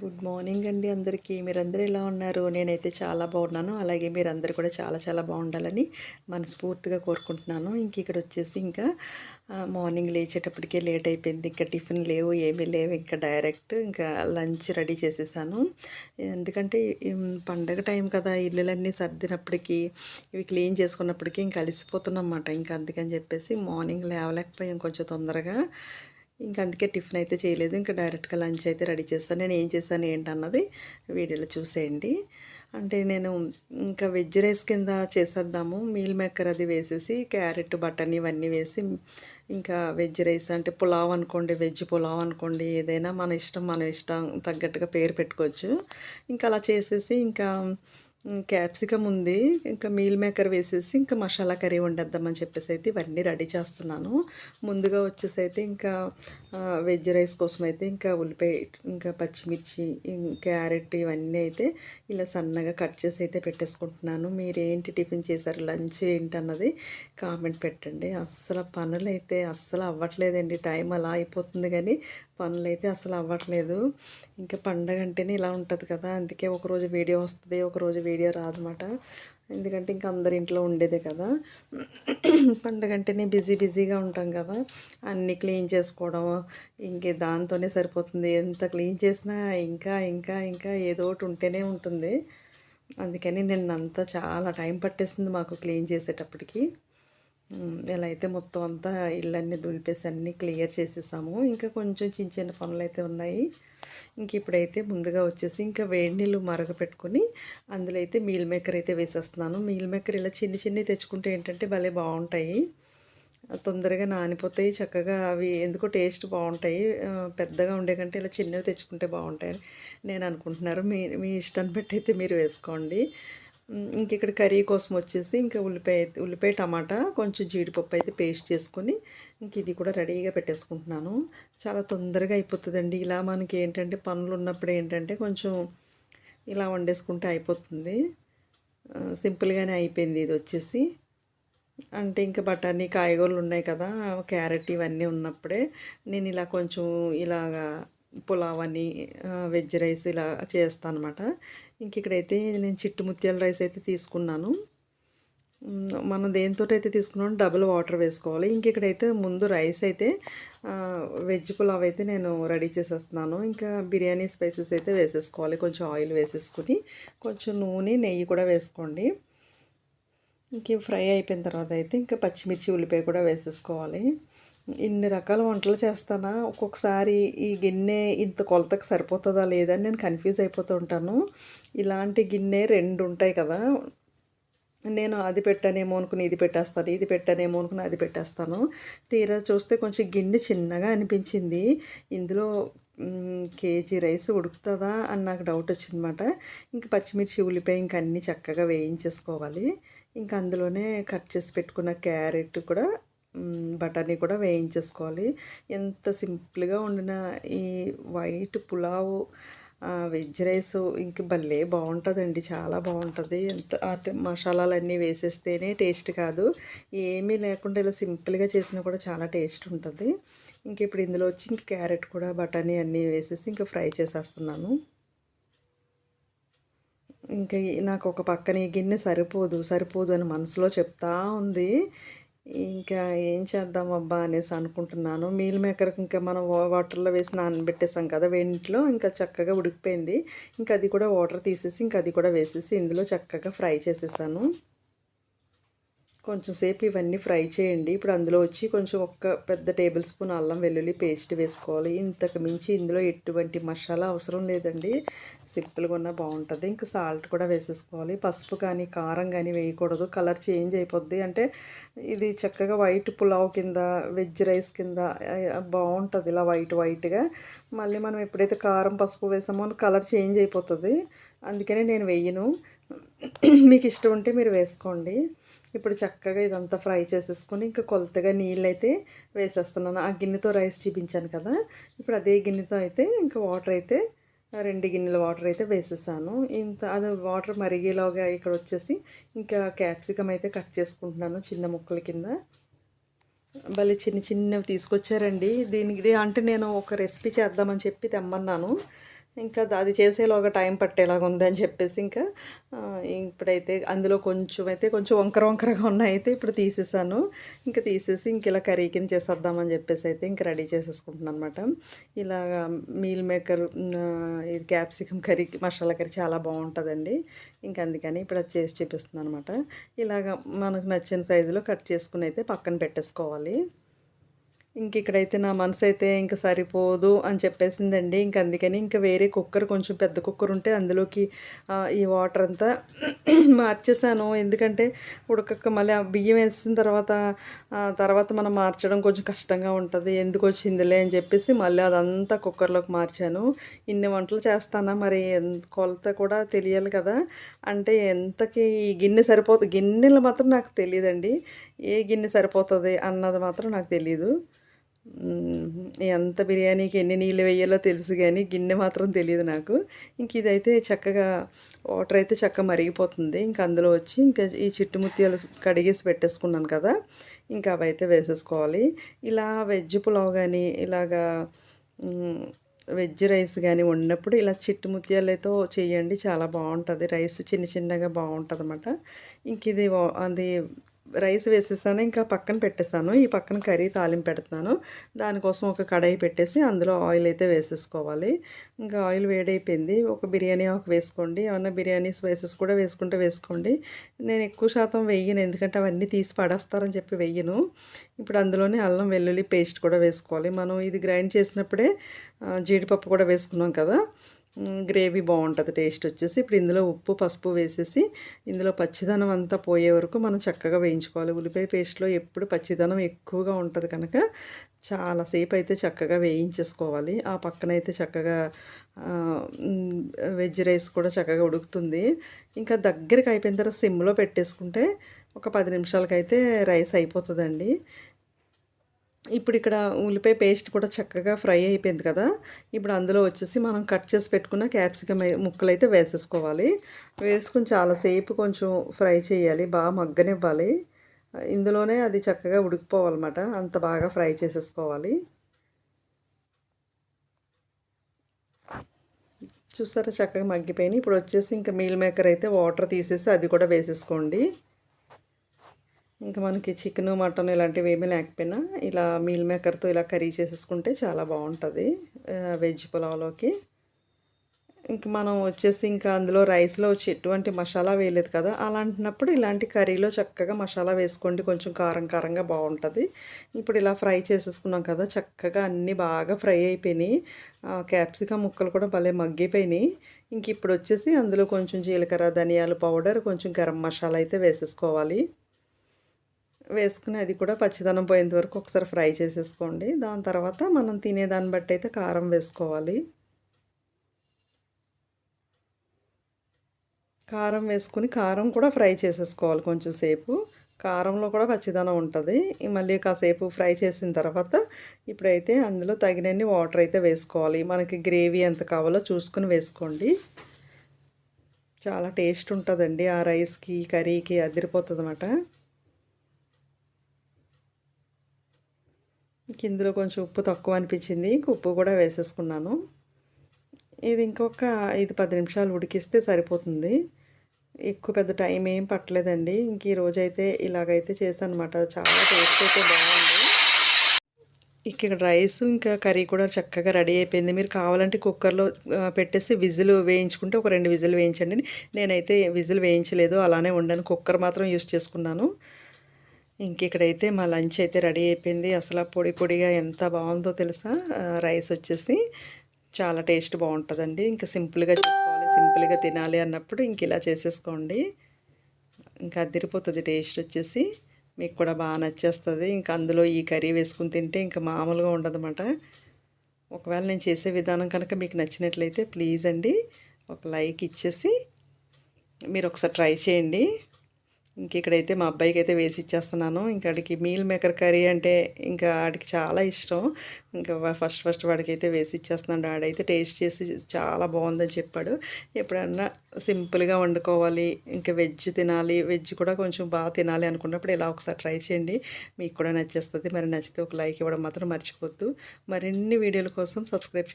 Good morning అండి అందరికీ. మీరందరూ ఎలా ఉన్నారు? నేనైతే చాలా బాగున్నాను. అలాగే మీరందరూ కూడా చాలా చాలా బాగుండాలని మనస్ఫూర్తిగా కోరుకుంటున్నాను. ఇంక ఇక్కడ వచ్చేసి ఇంకా మార్నింగ్ లేచేటప్పటికే లేట్ అయిపోయింది. ఇంకా టిఫిన్ లేవు ఏమీ లేవు. ఇంకా డైరెక్ట్ ఇంకా లంచ్ రెడీ చేసేసాను. ఎందుకంటే పండగ టైం కదా ఇల్లులన్నీ సర్దినప్పటికీ ఇవి క్లీన్ చేసుకున్నప్పటికీ ఇంకా అలసిపోతున్నమాట ఇంకా అందుకని చెప్పేసి మార్నింగ్ లేవలేకపోయాం కొంచెం తొందరగా. ఇంకా అందుకే టిఫిన్ అయితే చేయలేదు. ఇంకా డైరెక్ట్గా లంచ్ అయితే రెడీ చేస్తాను. నేను ఏం చేశాను ఏంటన్నది వీడియోలో చూసేయండి. అంటే నేను ఇంకా వెజ్ రైస్ కింద చేసేద్దాము. మీల్ మేకర్ అది వేసేసి క్యారెట్ బటన్ ఇవన్నీ వేసి ఇంకా వెజ్ రైస్ అంటే పులావ్ అనుకోండి వెజ్ పులావ్ అనుకోండి ఏదైనా మన ఇష్టం మన ఇష్టం తగ్గట్టుగా పేరు పెట్టుకోవచ్చు. ఇంకా అలా చేసేసి ఇంకా క్యాప్సికమ్ ఉంది. ఇంకా మీల్ మేకర్ వేసేసి ఇంకా మసాలా కర్రీ వండేద్దామని చెప్పేసి అయితే ఇవన్నీ రెడీ చేస్తున్నాను. ముందుగా వచ్చేసి అయితే ఇంకా వెజ్ రైస్ కోసం అయితే ఇంకా ఉల్లిపాయ ఇంకా పచ్చిమిర్చి క్యారెట్ ఇవన్నీ అయితే ఇలా సన్నగా కట్ చేసి అయితే పెట్టేసుకుంటున్నాను. మీరు ఏంటి టిఫిన్ చేశారు? లంచ్ ఏంటన్నది కామెంట్ పెట్టండి. అస్సలు పనులు అయితే అస్సలు అవ్వట్లేదండి. టైం అలా అయిపోతుంది కానీ పనులైతే అసలు అవ్వట్లేదు. ఇంకా పండగ అంటేనే ఇలా ఉంటుంది కదా. అందుకే ఒకరోజు వీడియో వస్తుంది ఒకరోజు వీడియో రాదన్నమాట ఎందుకంటే ఇంకా అందరి ఇంట్లో ఉండేదే కదా. పండగ అంటేనే బిజీ బిజీగా ఉంటాం కదా. అన్నీ క్లీన్ చేసుకోవడం ఇంకే దాంతోనే సరిపోతుంది. ఎంత క్లీన్ చేసినా ఇంకా ఇంకా ఇంకా ఏదో ఒకటి ఉంటేనే ఉంటుంది. అందుకని నిన్నంతా చాలా టైం పట్టేస్తుంది మాకు క్లీన్ చేసేటప్పటికి. ఇలా అయితే మొత్తం అంతా ఇళ్ళన్నీ దులిపేసి అన్నీ క్లియర్ చేసేసాము. ఇంకా కొంచెం చిన్న చిన్న పనులు అయితే ఉన్నాయి. ఇంక ఇప్పుడైతే ముందుగా వచ్చేసి ఇంకా వేడి నీళ్ళు మరగపెట్టుకొని అందులో అయితే మీల్ మేకర్ అయితే వేసేస్తున్నాను. మీల్ మేకర్ ఇలా చిన్ని చిన్నవి తెచ్చుకుంటే ఏంటంటే భలే బాగుంటాయి. తొందరగా నానిపోతాయి చక్కగా అవి ఎందుకో టేస్ట్ బాగుంటాయి. పెద్దగా ఉండే కంటే ఇలా చిన్నవి తెచ్చుకుంటే బాగుంటాయి నేను అనుకుంటున్నారు. మీ మీ ఇష్టాన్ని బట్టి అయితే మీరు వేసుకోండి. ఇంక ఇక్కడ కర్రీ కోసం వచ్చేసి ఇంకా ఉల్లిపాయ ఉల్లిపాయ టమాటా కొంచెం జీడిపప్పు అయితే పేస్ట్ చేసుకొని ఇంక ఇది కూడా రెడీగా పెట్టేసుకుంటున్నాను. చాలా తొందరగా అయిపోతుందండి. ఇలా మనకి ఏంటంటే పనులు ఉన్నప్పుడు ఏంటంటే కొంచెం ఇలా వండేసుకుంటే అయిపోతుంది. సింపుల్గానే అయిపోయింది ఇది వచ్చేసి. అంటే ఇంకా బఠానీ కాయగూరలు ఉన్నాయి కదా క్యారెట్ ఇవన్నీ ఉన్నప్పుడే నేను ఇలా కొంచెం ఇలాగా పులావ్ అని వెజ్ రైస్ ఇలా చేస్తాను అనమాట ఇంక ఇక్కడైతే నేను చిట్టు ముత్యాల రైస్ అయితే తీసుకున్నాను. మనం దేంతో అయితే తీసుకున్నాం డబుల్ వాటర్ వేసుకోవాలి. ఇంక ఇక్కడైతే ముందు రైస్ అయితే వెజ్ పులావ్ అయితే నేను రెడీ చేసేస్తున్నాను. ఇంకా బిర్యానీ స్పైసెస్ అయితే వేసేసుకోవాలి. కొంచెం ఆయిల్ వేసేసుకుని కొంచెం నూనె నెయ్యి కూడా వేసుకోండి. ఇంక ఫ్రై అయిపోయిన తర్వాత అయితే ఇంకా పచ్చిమిర్చి ఉల్లిపాయ కూడా వేసేసుకోవాలి. ఇన్ని రకాల వంటలు చేస్తానా? ఒక్కొక్కసారి ఈ గిన్నె ఇంత కొలతకు సరిపోతుందా లేదా అని నేను కన్ఫ్యూజ్ అయిపోతూ ఉంటాను. ఇలాంటి గిన్నె రెండు ఉంటాయి కదా. నేను అది పెట్టానేమో అనుకుని ఇది పెట్టేస్తాను ఇది పెట్టానేమో అనుకుని అది పెట్టేస్తాను. తీరా చూస్తే కొంచెం గిన్నె చిన్నగా అనిపించింది. ఇందులో కేజీ రైస్ ఉడుకుతుందా అని నాకు డౌట్ వచ్చిందన్నమాట. ఇంకా పచ్చిమిర్చి ఉల్లిపాయ ఇంకా అన్నీ చక్కగా వేయించేసుకోవాలి. ఇంకా అందులోనే కట్ చేసి పెట్టుకున్న క్యారెట్ కూడా బఠానీ కూడా వేయించేసుకోవాలి. ఎంత సింపుల్గా వండిన ఈ వైట్ పులావ్ వెజ్ రైస్ ఇంక భలే బాగుంటుందండి చాలా బాగుంటుంది ఎంత మసాలాలన్నీ వేసేస్తేనే టేస్ట్ కాదు. ఏమీ లేకుండా ఇలా సింపుల్గా చేసినా కూడా చాలా టేస్ట్ ఉంటుంది. ఇంక ఇప్పుడు ఇందులో వచ్చి ఇంక క్యారెట్ కూడా బఠానీ అన్నీ వేసేసి ఇంకా ఫ్రై చేసేస్తున్నాను. ఇంకా నాకు ఒక పక్కన ఈ గిన్నె సరిపోదు సరిపోదు అని మనసులో చెప్తా ఉంది. ఇంకా ఏం చేద్దాం అబ్బా అనేసి అనుకుంటున్నాను. మీల్ మేకర్కి ఇంకా మనం వా- వాటర్లో వేసి నానబెట్టేసాం కదా వేడింట్లో ఇంకా చక్కగా ఉడికిపోయింది. ఇంకా అది కూడా వాటర్ తీసేసి ఇంకా అది కూడా వేసేసి ఇందులో చక్కగా ఫ్రై చేసేసాను. కొంచెం సేపు ఇవన్నీ ఫ్రై చేయండి. ఇప్పుడు అందులో వచ్చి కొంచెం ఒక్క పెద్ద టేబుల్ స్పూన్ అల్లం వెల్లుల్లి పేస్ట్ వేసుకోవాలి. ఇంతకు మించి ఇందులో ఎటువంటి మసాలా అవసరం లేదండి. సింపుల్గా ఉన్నా బాగుంటుంది. ఇంకా సాల్ట్ కూడా వేసేసుకోవాలి. పసుపు కానీ కారం కానీ వేయకూడదు. కలర్ చేంజ్ అయిపోద్ది. అంటే ఇది చక్కగా వైట్ పులావ్ కింద వెజ్ రైస్ కింద బాగుంటుంది ఇలా వైట్ వైట్గా. మళ్ళీ మనం ఎప్పుడైతే కారం పసుపు వేసామో కలర్ చేంజ్ అయిపోతుంది. అందుకనే నేను వేయను. మీకు ఇష్టం ఉంటే మీరు వేసుకోండి. ఇప్పుడు చక్కగా ఇదంతా ఫ్రై చేసేసుకొని ఇంకా కొలతగా నీళ్ళు అయితే వేసేస్తున్నాను. ఆ గిన్నెతో రైస్ చూపించాను కదా. ఇప్పుడు అదే గిన్నెతో అయితే ఇంకా వాటర్ అయితే రెండు గిన్నెల వాటర్ అయితే వేసేసాను. ఇంత అది వాటర్ మరిగేలాగా ఇక్కడ వచ్చేసి ఇంకా క్యాప్సికమ్ అయితే కట్ చేసుకుంటున్నాను చిన్న ముక్కల కింద. భలే చిన్న చిన్నవి తీసుకొచ్చారండి. దీనికి అంటే నేను ఒక రెసిపీ చేద్దామని చెప్పి తెమ్మన్నాను. ఇంకా అది చేసేలోగా టైం పట్టేలాగా ఉందని చెప్పేసి ఇంకా ఇప్పుడైతే అందులో కొంచెం అయితే కొంచెం వంకర వంకరగా ఉన్నాయి అయితే ఇప్పుడు తీసేసాను. ఇంకా తీసేసి ఇంక ఇలా కర్రీ కింద చేసేద్దామని చెప్పేసి అయితే ఇంకా రెడీ చేసేసుకుంటున్నాను అనమాట ఇలాగా మీల్ మేకర్ ఇది క్యాప్సికమ్ కర్రీ మసాలా కర్రీ చాలా బాగుంటుందండి. ఇంకా అందుకని ఇప్పుడు అది చేసి చూపిస్తున్నాను అనమాట ఇలాగ మనకు నచ్చిన సైజులో కట్ చేసుకుని అయితే పక్కన పెట్టేసుకోవాలి. ఇంక ఇక్కడైతే నా మనసు అయితే ఇంకా సరిపోదు అని చెప్పేసిందండి. ఇంక అందుకని ఇంకా వేరే కుక్కర్ కొంచెం పెద్ద కుక్కర్ ఉంటే అందులోకి ఈ వాటర్ అంతా మార్చేసాను ఎందుకంటే ఉడకక్క మళ్ళీ ఆ బియ్యం వేసిన తర్వాత తర్వాత మనం మార్చడం కొంచెం కష్టంగా ఉంటుంది. ఎందుకు వచ్చిందిలే అని చెప్పేసి మళ్ళీ అదంతా కుక్కర్లోకి మార్చాను. ఇన్ని వంటలు చేస్తానా మరి కొలత కూడా తెలియాలి కదా. అంటే ఎంతకి ఈ గిన్నె సరిపోతుంది గిన్నెలు మాత్రం నాకు తెలియదండి. ఏ గిన్నె సరిపోతుంది అన్నది మాత్రం నాకు తెలియదు ఎంత బిర్యానీకి ఎన్ని నీళ్ళు వేయాలో తెలుసు కానీ గిన్నె మాత్రం తెలియదు నాకు. ఇంక ఇదైతే చక్కగా వాటర్ అయితే చక్కగా మరిగిపోతుంది. ఇంకా అందులో వచ్చి ఇంకా ఈ చిట్టు ముత్యాలు కడిగేసి పెట్టేసుకున్నాను కదా. ఇంకా అవి అయితే వేసేసుకోవాలి. ఇలా వెజ్ పులావ్ కానీ ఇలాగా వెజ్ రైస్ కానీ వండినప్పుడు ఇలా చిట్టు ముత్యాలతో చేయండి. చాలా బాగుంటుంది. రైస్ చిన్న చిన్నగా బాగుంటుంది అనమాట ఇంక ఇది అది రైస్ వేసేసాను ఇంకా పక్కన పెట్టేసాను ఈ పక్కన కర్రీ తాలింపు పెడుతున్నాను. దానికోసం ఒక కడాయి పెట్టేసి అందులో ఆయిల్ అయితే వేసేసుకోవాలి. ఇంకా ఆయిల్ వేడైపోయింది. ఒక బిర్యానీ ఆకు వేసుకోండి. ఏమన్నా బిర్యానీ స్పైసెస్ కూడా వేసుకుంటే వేసుకోండి. నేను ఎక్కువ శాతం వెయ్యను ఎందుకంటే అవన్నీ తీసి పడేస్తారని చెప్పి వెయ్యను ఇప్పుడు అందులోనే అల్లం వెల్లుల్లి పేస్ట్ కూడా వేసుకోవాలి. మనం ఇది గ్రైండ్ చేసినప్పుడే జీడిపప్పు కూడా వేసుకున్నాం కదా. గ్రేవీ బాగుంటుంది టేస్ట్ వచ్చేసి. ఇప్పుడు ఇందులో ఉప్పు పసుపు వేసేసి ఇందులో పచ్చిదనం అంతా పోయే వరకు మనం చక్కగా వేయించుకోవాలి. ఉల్లిపాయ పేస్ట్లో ఎప్పుడు పచ్చిదనం ఎక్కువగా ఉంటుంది కనుక చాలాసేపు అయితే చక్కగా వేయించేసుకోవాలి. ఆ పక్కన అయితే చక్కగా వెజ్ రైస్ కూడా చక్కగా ఉడుకుతుంది. ఇంకా దగ్గరికి అయిపోయిన తర్వాత సిమ్లో పెట్టేసుకుంటే ఒక పది నిమిషాలకైతే రైస్ అయిపోతుందండి. ఇప్పుడు ఇక్కడ ఉల్లిపాయ పేస్ట్ కూడా చక్కగా ఫ్రై అయిపోయింది కదా. ఇప్పుడు అందులో వచ్చేసి మనం కట్ చేసి పెట్టుకున్న క్యాప్సికమ్ ముక్కలు అయితే వేసేసుకోవాలి. వేసుకుని చాలాసేపు కొంచెం ఫ్రై చేయాలి. బాగా మగ్గనివ్వాలి. ఇందులోనే అది చక్కగా ఉడికిపోవాలన్నమాట. అంత బాగా ఫ్రై చేసేసుకోవాలి. చూసారా? చక్కగా మగ్గిపోయినాయి. ఇప్పుడు వచ్చేసి ఇంకా మీల్ మేకర్ అయితే వాటర్ తీసేసి అది కూడా వేసేసుకోండి. ఇంకా మనకి చికెన్ మటన్ ఇలాంటివి ఏమీ లేకపోయినా ఇలా మీల్ మేకర్తో ఇలా కర్రీ చేసేసుకుంటే చాలా బాగుంటుంది వెజ్ పులావ్లోకి. ఇంక మనం వచ్చేసి ఇంకా అందులో రైస్లో వచ్చి ఎటువంటి మసాలా వేయలేదు కదా అలాంటినప్పుడు ఇలాంటి కర్రీలో చక్కగా మసాలా వేసుకోండి కొంచెం కారం కారంగా బాగుంటుంది. ఇప్పుడు ఇలా ఫ్రై చేసేసుకున్నాం కదా చక్కగా అన్నీ బాగా ఫ్రై అయిపోయినాయి. క్యాప్సికమ్ ముక్కలు కూడా భలే మగ్గిపోయినాయి. ఇంక ఇప్పుడు వచ్చేసి అందులో కొంచెం జీలకర్ర ధనియాల పౌడర్ కొంచెం గరం మసాలా అయితే వేసేసుకోవాలి. వేసుకుని అది కూడా పచ్చిదనం పోయేంత వరకు ఒకసారి ఫ్రై చేసేసుకోండి. దాని తర్వాత మనం తినేదాన్ని బట్టి అయితే కారం వేసుకోవాలి. కారం వేసుకుని కారం కూడా ఫ్రై చేసేసుకోవాలి కొంచెం సేపు. కారంలో కూడా పచ్చిదనం ఉంటుంది. మళ్ళీ కాసేపు ఫ్రై చేసిన తర్వాత ఇప్పుడైతే అందులో తగినన్ని వాటర్ అయితే వేసుకోవాలి. మనకి గ్రేవీ ఎంత కావాలో చూసుకుని వేసుకోండి. చాలా టేస్ట్ ఉంటుందండి. ఆ రైస్కి కర్రీకి అదిరిపోతుంది అన్నమాట ఇందులో కొంచెం ఉప్పు తక్కువ అనిపించింది ఇంక ఉప్పు కూడా వేసేసుకున్నాను. ఇది ఇంకొక ఐదు పది నిమిషాలు ఉడికిస్తే సరిపోతుంది. ఎక్కువ పెద్ద టైం ఏం పట్టలేదండి. ఇంక ఈరోజు అయితే ఇలాగైతే చేశాను అనమాట చాలా టేస్ట్ అయితే బాగుంది. ఇక్కడ రైస్ ఇంకా కర్రీ కూడా చక్కగా రెడీ అయిపోయింది. మీరు కావాలంటే కుక్కర్లో పెట్టేసి విజిల్ వేయించుకుంటే ఒక రెండు విజిల్ వేయించండి. నేనైతే విజిల్ వేయించలేదు అలానే ఉండను కుక్కర్ మాత్రం యూస్ చేసుకున్నాను. ఇంక ఇక్కడైతే మా లంచ్ అయితే రెడీ అయిపోయింది. అసలు పొడి పొడిగా ఎంత బాగుందో తెలుసా? రైస్ వచ్చేసి చాలా టేస్ట్ బాగుంటుందండి. ఇంకా సింపుల్గా చేసుకోవాలి సింపుల్గా తినాలి అన్నప్పుడు ఇంక ఇలా చేసేసుకోండి. ఇంకా అదిరిపోతుంది టేస్ట్ వచ్చేసి. మీకు కూడా బాగా నచ్చేస్తుంది. ఇంకా అందులో ఈ కర్రీ వేసుకుని తింటే ఇంకా మామూలుగా ఉండదన్నమాట. ఒకవేళ నేను చేసే విధానం కనుక మీకు నచ్చినట్లయితే ప్లీజ్ అండి ఒక లైక్ ఇచ్చేసి మీరు ఒకసారి ట్రై చేయండి. ఇంక ఇక్కడైతే మా అబ్బాయికి అయితే వేసి ఇచ్చేస్తున్నాను ఇంకా వాడికి మీల్ మేకర్ కర్రీ అంటే ఇంకా వాడికి చాలా ఇష్టం. ఇంకా ఫస్ట్ ఫస్ట్ వాడికి అయితే వేసి ఇచ్చేస్తున్నాడు ఆడైతే టేస్ట్ చేసి చాలా బాగుందని చెప్పాడు. ఎప్పుడన్నా సింపుల్గా వండుకోవాలి. ఇంకా వెజ్ తినాలి. వెజ్ కూడా కొంచెం బాగా తినాలి అనుకున్నప్పుడు ఇలా ఒకసారి ట్రై చేయండి. మీకు కూడా నచ్చేస్తుంది. మరి నచ్చితే ఒక లైక్ ఇవ్వడం మాత్రం మర్చిపోద్దు మరిన్ని వీడియోల కోసం సబ్స్క్రైబ్ చేసుకోండి